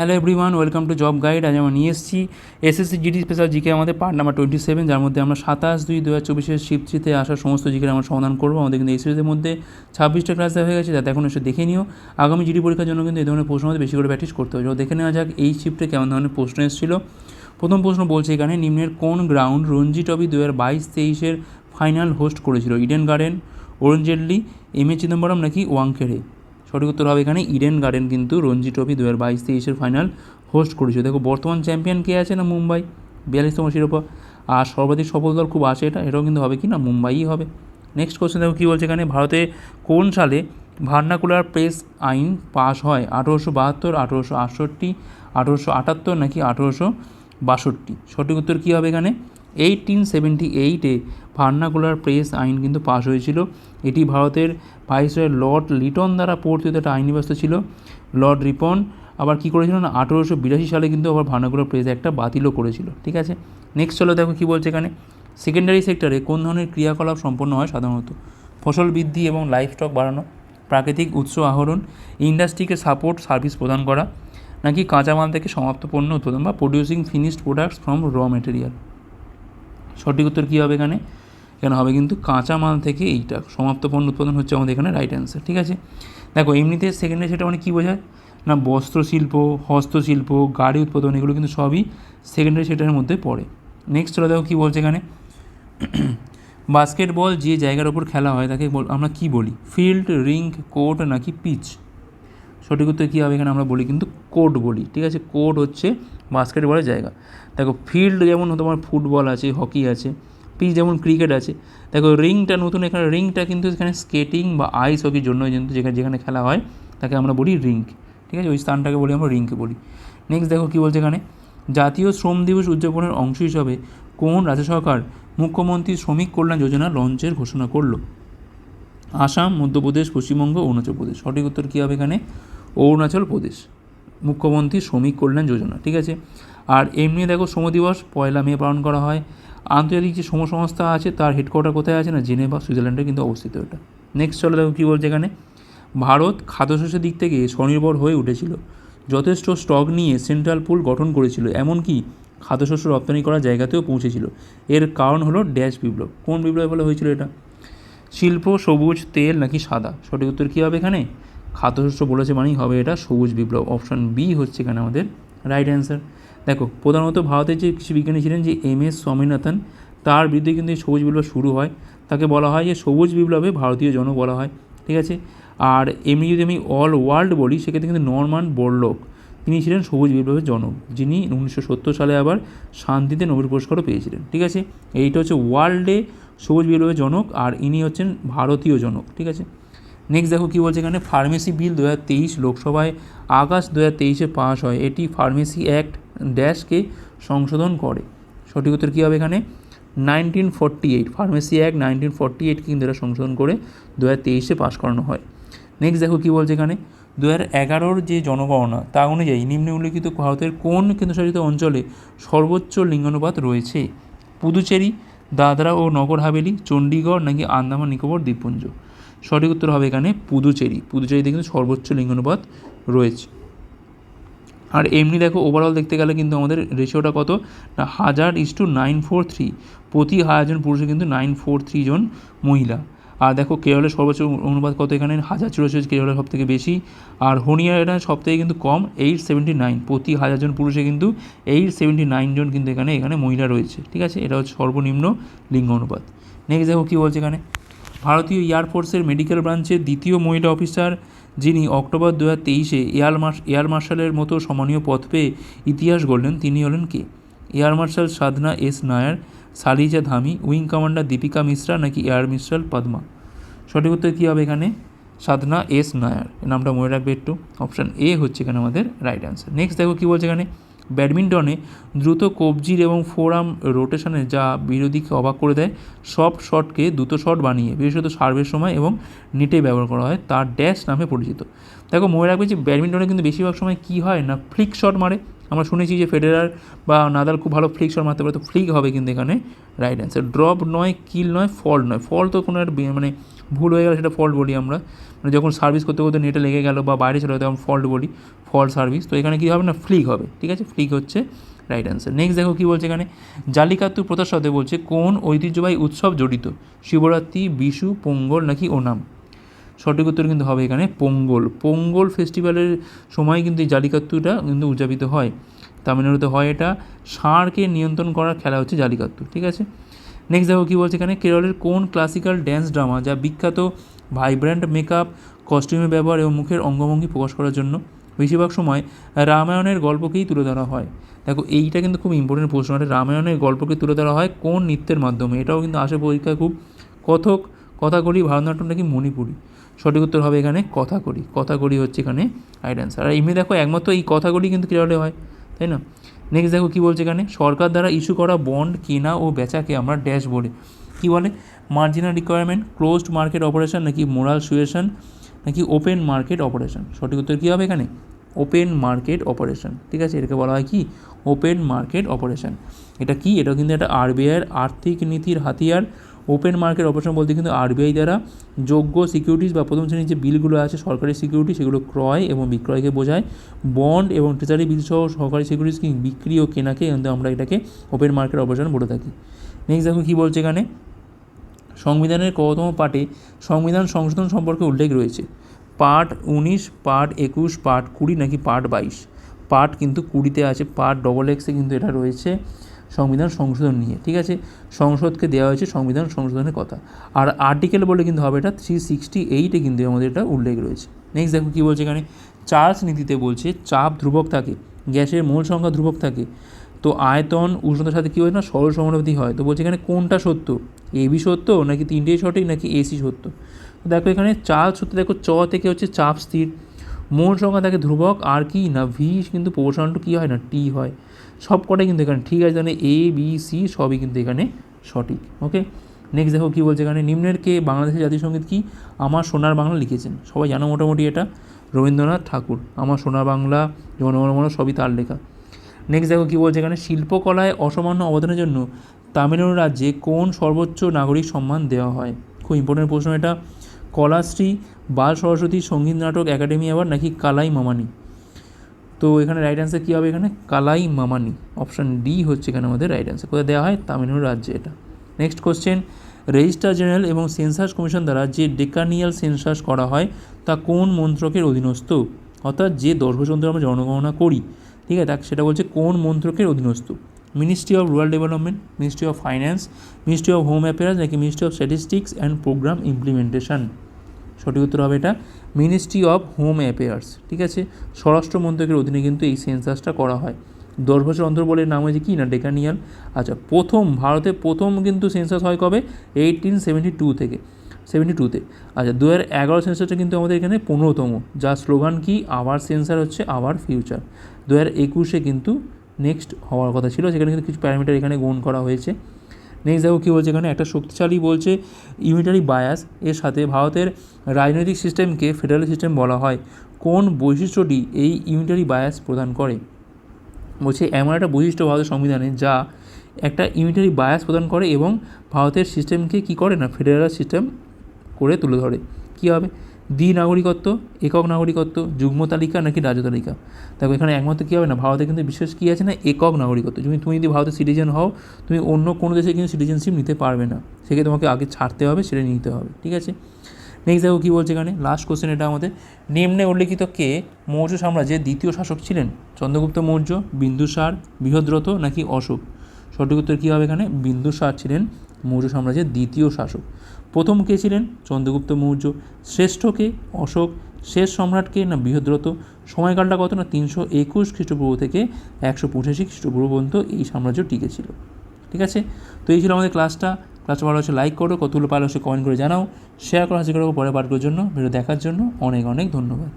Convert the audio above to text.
Hello everyone welcome to job guide আজ আমরা নিয়ে এসেছি এসএসসি জিডি স্পেশাল জিকে আমাদের পার্ট নাম্বার টোয়েন্টি সেভেন যার মধ্যে আমরা সাতাশ দুই দু হাজার চব্বিশের শিবচিতে আসা সমস্ত জিকের আমরা সমাধান করব। আমাদের কিন্তু এই সিরিজের মধ্যে ছাব্বিশটা ক্লাস দেওয়া হয়ে গেছে, যাতে এখন এসে দেখে নিও। আগামী জিডি পরীক্ষার জন্য কিন্তু এই ধরনের প্রশ্ন আমাদের বেশি করে প্র্যাকটিস করতে হবে। দেখে নেওয়া যাক এই শিফটে কেমন ধরনের প্রশ্ন এসেছিল। প্রথম প্রশ্ন বলছে এখানে, নিম্নের কোন গ্রাউন্ড রঞ্জি ট্রফি দু হাজার বাইশ তেইশের ফাইনাল হোস্ট করেছিল? Eden Garden Arun M A Chidambaram নাকি ওয়াংখেড়ে সঠিক উত্তর হবে এখানে ইডেন গার্ডেন কিন্তু রঞ্জি ট্রফি দু হাজার বাইশ তেইশের ফাইনাল হোস্ট করেছে। দেখো, বর্তমান চ্যাম্পিয়ন কে আছে না মুম্বাই? বিয়াল্লিশতম শিরোপা। আর সর্বাধিক সফল দল খুব আছে এটা, এটাও কিন্তু হবে কি না, মুম্বাইই হবে। নেক্সট কোশ্চেন দেখো কী বলছে এখানে, ভারতে কোন সালে ভার্নাকুলার প্রেস আইন পাশ হয়? আঠেরোশো বাহাত্তর, আঠেরোশো আটষট্টি, আঠেরোশো আটাত্তর নাকি আঠেরোশো বাষট্টি? সঠিক উত্তর কী হবে এখানে? এইটিন সেভেন্টি এইটে ভার্নাকুলার প্রেস আইন কিন্তু পাশ হয়েছিল। এটি ভারতের ভাইসরয় লর্ড লিটন দ্বারা প্রর্তিত একটা আইনি ব্যবস্থা ছিল। লর্ড রিপন আবার কী করেছিল না আঠেরোশো বিরাশি সালে কিন্তু আবার ভার্নাকুলার প্রেস একটা বাতিলও করেছিল। ঠিক আছে? নেক্সট চলো দেখো কী বলছে এখানে। সেকেন্ডারি সেক্টরে কোন ধরনের ক্রিয়াকলাপ সম্পন্ন হয় সাধারণত? ফসল বৃদ্ধি এবং লাইফ স্টক বাড়ানো, প্রাকৃতিক উৎস আহরণ ইন্ডাস্ট্রিকে সাপোর্ট সার্ভিস প্রদান করা, নাকি কাঁচামাল থেকে সমাপ্ত পণ্য উৎপাদন বা producing finished products from raw material সঠিক উত্তর কী হবে এখানে? এখানে হবে কিন্তু কাঁচা মাল থেকে এইটা সমাপ্ত পণ্য উৎপাদন হচ্ছে আমাদের এখানে রাইট অ্যান্সার ঠিক আছে? দেখো, এমনিতে সেকেন্ডারি সেটা মানে কী বোঝায়? না, বস্ত্রশিল্প, হস্তশিল্প, গাড়ি উৎপাদন, এগুলো কিন্তু সবই সেকেন্ডারি সেক্টরের মধ্যে পড়ে। নেক্সট চলে দেখো কী বলছে এখানে। বাস্কেটবল যে জায়গার ওপর খেলা হয়, তাকে আমরা কী বলি? ফিল্ড রিঙ্ক কোর্ট নাকি পিচ সঠিক উত্তর কী হবে এখানে আমরা বলি কিন্তু কোর্ট বলি, ঠিক আছে? কোর্ট হচ্ছে বাস্কেটবলের জায়গা। দেখো ফিল্ড যেমন তোমার ফুটবল আছে হকি আছে পিচ যেমন ক্রিকেট আছে, দেখো রিংটা নতুন, এখানে রিংটা কিন্তু এখানে স্কেটিং বা আইস হকির জন্য কিন্তু যেখানে যেখানে খেলা হয়, তাকে আমরা বলি রিঙ্ক ঠিক আছে? ওই স্থানটাকে বলি, আমরা রিঙ্ক বলি। নেক্সট দেখো কী বলছে এখানে? জাতীয় শ্রম দিবস উদযাপনের অংশ হিসাবে কোন রাজ্য সরকার মুখ্যমন্ত্রী শ্রমিক কল্যাণ যোজনা লঞ্চের ঘোষণা করল? আসাম, মধ্যপ্রদেশ, পশ্চিমবঙ্গ, অরুণাচল প্রদেশ। সঠিক উত্তর কী হবে এখানে? অরুণাচল প্রদেশ। মুখ্যমন্ত্রী শ্রমিক কল্যাণ যোজনা, ঠিক আছে? আর এমনি দেখো শ্রম দিবস পয়লা মে পালন করা হয়। আন্তর্জাতিক যে শ্রম সংস্থা আছে, তার হেডকোয়ার্টার কোথায় আছে না? জেনেভা, সুইজারল্যান্ডে কিন্তু অবস্থিত এটা। নেক্সট চলো দেখো কী বলছে এখানে। ভারত খাদ্যশস্যের দিক থেকে স্বনির্ভর হয়ে উঠেছিল। যথেষ্ট স্টক নিয়ে সেন্ট্রাল পুল গঠন করেছিল, এমনকি খাদ্যশস্য রপ্তানি করার জায়গাতেও পৌঁছেছিল। এর কারণ হলো ড্যাশ বিপ্লব। কোন বিপ্লবের ফলে হয়েছিল এটা? শিল্প, সবুজ, তেল নাকি সাদা? সঠিক উত্তর কী হবে এখানে? খাদ্যশস্য বলেছে মানেই হবে এটা, সবুজ বিপ্লব। অপশান বি হচ্ছে এখানে আমাদের রাইট অ্যান্সার দেখো, প্রধানত ভারতের যে কৃষি বিজ্ঞানী ছিলেন যে এম এস স্বামীনাথন, তার বিরুদ্ধে কিন্তু এই সবুজ বিপ্লব শুরু হয়। তাকে বলা হয় যে সবুজ বিপ্লবে ভারতীয় জন বলা হয়, ঠিক আছে? আর এমনি যদি আমি অল ওয়ার্ল্ড বলি, সেক্ষেত্রে কিন্তু নরমান বোরলক তিনি ছিলেন সবুজ বিপ্লবের জনক, যিনি উনিশশো সত্তর সালে আবার শান্তিতে নোবেল পুরস্কারও পেয়েছিলেন, ঠিক আছে? এইটা হচ্ছে ওয়ার্ল্ডে সবুজ বিপ্লবের জনক, আর ইনি হচ্ছেন ভারতীয় জনক, ঠিক আছে? নেক্সট দেখো কী বলছে এখানে ফার্মেসি বিল দু হাজার তেইশ লোকসভায় আগস্ট দু হাজার তেইশে পাস হয়। এটি ফার্মেসি অ্যাক্ট ড্যাশকে সংশোধন করে। সঠিক উত্তর কী হবে এখানে? Nineteen forty eight pharmacy act nineteen forty এইটকে কিন্তু এটা সংশোধন করে দু হাজার তেইশে পাস করানো হয়। নেক্সট দেখো কী বলছে এখানে দু হাজার এগারোর যে জনগণনা, তা অনুযায়ী নিম্নে উল্লিখিত ভারতের কোন কেন্দ্রশাসিত অঞ্চলে সর্বোচ্চ লিঙ্গানুপাত রয়েছে? পুদুচেরি, দাদরা ও নগর হাভেলি, চণ্ডীগড় নাকি আন্দামান নিকোবর, দ্বীপপুঞ্জ? সঠিক উত্তর হবে এখানে পুদুচেরি। পুদুচেরিতে কিন্তু সর্বোচ্চ লিঙ্গানুপাত রয়েছে। আর এমনি দেখো ওভারঅল দেখতে গেলে কিন্তু আমাদের রেশিওটা কত? না, হাজার is two nine four three প্রতি হাজার জন পুরুষে কিন্তু নাইন ফোর থ্রি জন মহিলা। আর দেখো, কেরলের সর্বোচ্চ অনুপাত কত এখানে? হাজার চুরাশি কেরলের সব থেকে বেশি। আর হরিয়ানা এটা সব থেকে কিন্তু কম এইট সেভেন্টি নাইন প্রতি হাজার জন পুরুষে কিন্তু এইট সেভেন্টি নাইন জন কিন্তু এখানে এখানে মহিলা রয়েছে। ঠিক আছে? এটা হচ্ছে সর্বনিম্ন লিঙ্গ অনুপাত। নেক্সট দেখো কী বলছে এখানে? ভারতীয় এয়ারফোর্সের মেডিকেল ব্রাঞ্চের দ্বিতীয় মহিলা অফিসার যিনি অক্টোবর দু হাজার তেইশে এয়ার মার্শ এয়ার মার্শালের মতো সম্মানীয় পদ পেয়ে ইতিহাস গড়লেন, তিনি হলেন কে? Air marshal Sadhana S Nair, Shaliza Dhami wing commander Deepika Mishra নাকি এয়ার মার্শাল পদ্মা? সঠিক উত্তর কী হবে এখানে? সাধনা এস নায়ার। নামটা মনে রাখবে একটু। অপশান এ হচ্ছে এখানে আমাদের রাইট অ্যান্সার নেক্সট দেখো কী বলছে এখানে। ব্যাডমিন্টনে দ্রুত কবজির এবং ফোরাম রোটেশনে যা বিরোধীকে অবাক করে দেয় সফট শটকে দ্রুত শট বানিয়ে বিশেষত সার্ভের সময় এবং নেটে ব্যবহার করা হয়, তার ড্যাশ নামে পরিচিত। দেখো, মনে রাখবে যে ব্যাডমিন্টনে কিন্তু বেশিরভাগ সময় কী হয় না, ফ্লিক শট মারে। আমরা শুনেছি যে ফেডেরার বা নাদাল খুব ভালো ফ্লিক শট মারতে পারে, তো ফ্লিক হবে কিন্তু এখানে রাইট অ্যান্সার ড্রপ নয়, কিল নয়, ফল্ট নয়। ফল্ট তো কোনো একটা মানে ভুল হয়ে গেলে সেটা ফল্ট বলি আমরা। মানে যখন সার্ভিস করতে করতে নেটে লেগে গেল বা বাইরে চলে তখন ফল্ট বলি ফল্ট সার্ভিস তো এখানে কী হবে না? ফ্লিক হবে, ঠিক আছে? ফ্লিক হচ্ছে রাইট অ্যান্সার নেক্সট দেখো কী বলছে এখানে। জালিকাত্তু প্রথার সাথে বলছে, কোন ঐতিহ্যবাহী উৎসব জড়িত? শিবরাত্রি, বিশু, পোঙ্গল নাকি ওনাম? সঠিক উত্তর কিন্তু হবে এখানে পোঙ্গল। পোঙ্গল ফেস্টিভ্যালের সময় কিন্তু এই জালিকাত্তুটা কিন্তু উদযাপিত হয়। তামিলনাড়ুতে হয় এটা। ষাঁড়কে নিয়ন্ত্রণ করার খেলা হচ্ছে জালিকাত্তু ঠিক আছে? নেক্সট দেখো কী বলছে এখানে কেরলের কোন ক্লাসিক্যাল ড্যান্স ড্রামা যা বিখ্যাত ভাইব্র্যান্ট মেকআপ কস্টিউমের ব্যবহার এবং মুখের অঙ্গভঙ্গি প্রকাশ করার জন্য বেশিরভাগ সময় রামায়ণের গল্পকেই তুলে ধরা হয়? দেখো, এইটা কিন্তু খুব ইম্পর্টেন্ট প্রশ্ন। এটা রামায়ণের গল্পকে তুলে ধরা হয় কোন নৃত্যের মাধ্যমে? এটাও কিন্তু আসে পরীক্ষায় খুব কথক, কথাকলি, ভারতনাট্যম নাকি মণিপুরি? সঠিক উত্তর হবে এখানে কথাকলি। কথাকলি হচ্ছে এখানে অ্যান্সার আর এমনি দেখো, একমাত্র এই কথাকলি কিন্তু কেরলে হয়, তাই না? নেক্সট দেখো কী বলছে এখানে? সরকার দ্বারা ইস্যু করা বন্ড কেনা ও বেচাকে আমরা ড্যাশ বলি কী বলে? Marginal requirement closed market operation নাকি মোরাল সুয়েশন নাকি ওপেন মার্কেট অপারেশন সঠিক উত্তর কী হবে এখানে? ওপেন মার্কেট অপারেশন ঠিক আছে? এটাকে বলা হয় কি? ওপেন মার্কেট অপারেশন এটা কি? এটা কিন্তু একটা আরবিআইয়ের আর্থিক নীতির হাতিয়ার। ওপেন মার্কেট অপারেশন বলতে কিন্তু আরবিআই দ্বারা যোগ্য সিকিউরিটিজ বা প্রথম শ্রেণির যে বিলগুলো আছে, সরকারি সিকিউরিটি সেগুলো ক্রয় এবং বিক্রয়কে বোঝায়। বন্ড এবং ট্রেজারি বিল সহ সরকারি সিকিউরিটিজ কি বিক্রি ও কেনাকে কিন্তু আমরা এটাকে ওপেন মার্কেট অপারেশন বলে থাকি। নেক্সট দেখো কী বলছে এখানে? সংবিধানের কতম পার্টে সংবিধান সংশোধন সম্পর্কে উল্লেখ রয়েছে। পার্ট উনিশ পার্ট একুশ পার্ট কুড়ি নাকি পার্ট বাইশ? পার্ট কিন্তু কুড়িতে আছে পার্ট ডবল এক্সে কিন্তু এটা রয়েছে। সংবিধান সংশোধন নিয়ে, ঠিক আছে? সংসদকে দেওয়া হয়েছে সংবিধান সংশোধনের কথা। আর আর্টিকেল বলে কিন্তু হবে এটা থ্রি সিক্সটি এইটে কিন্তু আমাদের এটা উল্লেখ রয়েছে। নেক্সট দেখো কী বলছে এখানে। চার্লস নীতিতে বলছে, চাপ ধ্রুবক থাকে, গ্যাসের মূল সংখ্যা ধ্রুবক থাকে। তো আয়তন, উষ্ণতার সাথে কী হয় না? সরল সমানুপাতি হয়। তো বলছে এখানে কোনটা সত্য? এ বি সত্য নাকি তিনটেই সঠিক নাকি এসি সত্য? দেখো এখানে চাল সত্য দেখো, চ থেকে হচ্ছে চাপ স্থির। মূল সংখ্যা থাকে ধ্রুবক, আর কি না ভি কিন্তু প্রপোর্শন কী হয় না? টি হয়। সব কটাই কিন্তু এখানে, ঠিক আছে? তাহলে এ বি সি সবই কিন্তু এখানে সঠিক ওকে নেক্সট দেখো কী বলছে এখানে, নিম্নের কে বাংলাদেশের জাতীয় কি? আমার সোনার বাংলা লিখেছেন। সবাই জানো মোটামুটি এটা? রবীন্দ্রনাথ ঠাকুর, আমার সোনার বাংলা জনগণমন সবই তার লেখা। নেক্সট দেখো কী বলছে এখানে, শিল্পকলায় অসামান্য অবদানের জন্য তামিলনাড়ু রাজ্যে কোন সর্বোচ্চ নাগরিক সম্মান দেওয়া হয়? খুব ইম্পর্টেন্ট প্রশ্ন এটা। কলাশ্রী, বাল সরস্বতী সংগীত নাটক একাডেমি অ্যাওয়ার্ড নাকি কালাই মামানি? তো এখানে রাইট অ্যান্সার কী হবে এখানে? কালাই মামানি। অপশান ডি হচ্ছে এখানে আমাদের রাইট অ্যান্সার কোথায় দেওয়া হয়? তামিলনাড়ু রাজ্যে এটা। নেক্সট কোশ্চেন রেজিস্ট্রার জেনারেল এবং সেন্সাস কমিশন দ্বারা যে ডেকানিয়াল সেন্সাস করা হয়, তা কোন মন্ত্রকের অধীনস্থ? অর্থাৎ যে দশ বছর আমরা জনগণনা করি, ঠিক আছে? সেটা বলছে কোন মন্ত্রকের অধীনস্থ? Ministry of rural development ministry of finance ministry of home affairs নাকি ministry of statistics and programme implementation সঠিক উত্তর হবে এটা মিনিস্ট্রি অফ হোম অ্যাফেয়ার্স ঠিক আছে? স্বরাষ্ট্র মন্ত্রকের অধীনে কিন্তু এই সেন্সাসটা করা হয়। দশ বছর অন্তর বলে নাম হয়েছে কি না? ডেকানিয়াল। আচ্ছা প্রথম, ভারতে প্রথম কিন্তু সেন্সাস হয় কবে? এইটিন সেভেন্টি টু থেকে। সেভেন্টি টুতে আচ্ছা দু হাজার এগারো সেন্সারটা কিন্তু আমাদের এখানে পনেরোতম। যার স্লোগান কি? আবার সেন্সার হচ্ছে আবার ফিউচার দু হাজার একুশে কিন্তু নেক্সট হওয়ার কথা ছিল। সেখানে কিন্তু কিছু প্যারামিটার এখানে গ্রহণ করা হয়েছে। নেক্সট দেখো কী বলছে এখানে, একটা শক্তিশালী বলছে ইউনিটারি বায়াস এর সাথে ভারতের রাজনৈতিক সিস্টেমকে ফেডারেল সিস্টেম বলা হয়। কোন বৈশিষ্ট্যটি এই ইউনিটারি বায়াস প্রদান করে? বলছে, এমন একটা বৈশিষ্ট্য ভারতের সংবিধানে যা একটা ইউনিটারি বায়াস প্রদান করে এবং ভারতের সিস্টেমকে কী করে না ফেডারেল সিস্টেম করে তুলে ধরে। কী হবে? দ্বি নাগরিকত্ব, একক নাগরিকত্ব, যুগ্ম তালিকা নাকি রাজ্য তালিকা? দেখো, এখানে একমাত্র কী হবে না? ভারতে কিন্তু বিশেষ কী আছে না? একক নাগরিকত্ব। তুমি তুমি যদি ভারতের সিটিজেন হও, তুমি অন্য কোনো দেশে কিন্তু সিটিজেনশিপ নিতে পারবে না। সেকে তোমাকে আগে ছাড়তে হবে, সেটা নিতে হবে, ঠিক আছে? নেক্সট দেখো কী বলছে এখানে? লাস্ট কোশ্চেন এটা আমাদের। নিম্নে উল্লেখিত কে? মৌর্য সাম্রাজ্যের দ্বিতীয় শাসক ছিলেন? চন্দ্রগুপ্ত মৌর্য বিন্দুসার বৃহদ্রথ নাকি অশোক? সঠিক উত্তর কী হবে এখানে? বিন্দুসার ছিলেন মৌর্য সাম্রাজ্যের দ্বিতীয় শাসক। প্রথম কে ছিলেন? চন্দ্রগুপ্ত মৌর্য। শ্রেষ্ঠকে অশোক। শেষ সম্রাটকে না বৃহদ্রত। সময়কালটা কত না? তিনশো একুশ খ্রিস্টপূর্ব থেকে একশো পঁচাশি খ্রিস্টপূর্ব পর্যন্ত এই সাম্রাজ্য টিকেছিল ঠিক আছে? তো এই ছিল আমাদের ক্লাসটা ক্লাসটা ভালো হচ্ছে লাইক করো, কতগুলো পারলে হচ্ছে কমেন্ট করে জানাও। শেয়ার করা হচ্ছে করো, পরে পাঠগুলোর জন্য। ভিডিও দেখার জন্য অনেক অনেক ধন্যবাদ।